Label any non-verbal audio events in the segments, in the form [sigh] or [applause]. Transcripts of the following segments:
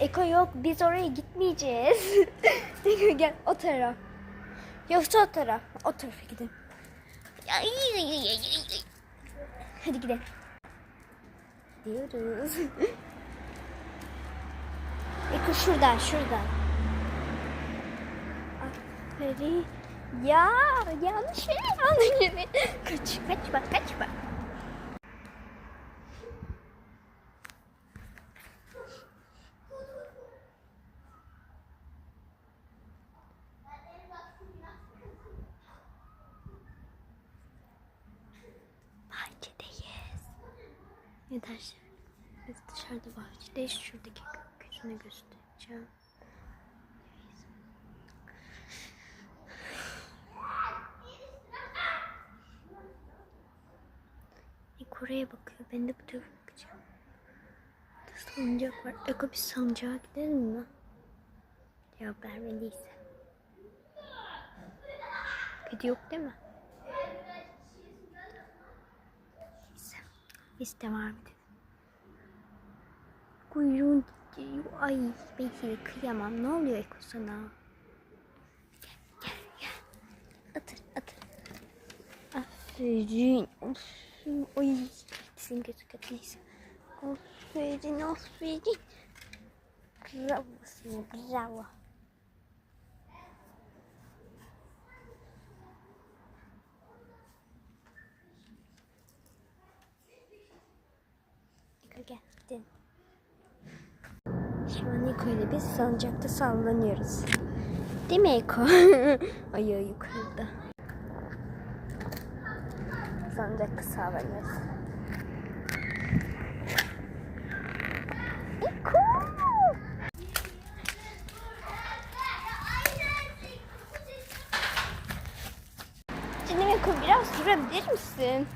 Eko yok biz oraya gitmeyeceğiz. Eko [laughs] gel o taraf. Yoksa o taraf. O tarafa gidelim. Hadi gidelim. Diyoruz. [laughs] Eko şuradan şuradan. Aferin. Ya yanlış yere [laughs] yanlış yere. Kaç kaçma kaçma. Dersin? Biz dışarıda bahçedeyiz. Şuradaki gökyüzünü göstereceğim. İlk bakıyor. Ben de bu tarafa bakacağım. Burada salıncak var. Eko bir salıncağa gidelim mi? Cevap vermeliyse. Kedi yok değil mi? Biz devam edelim. Kuyruğun gidiyor. Ay ben seni kıyamam. Ne oluyor Eko sana? Gel gel gel. Atır atır. Aferin. Aferin. Ay senin gözü kötüyse. Aferin aferin. Bravo sana bravo. Eko gel gidelim. Şu an Eko ile biz salıncakta sallanıyoruz. Değil mi Eko? [laughs] Ayağı yukarıda. Salıncakta sallanıyoruz. Eko! Canım Eko biraz durabilir misin?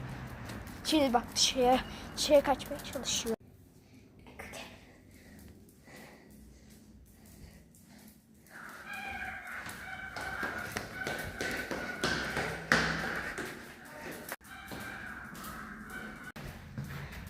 Şimdi bak dışarıya, dışarıya kaçmaya çalışıyor.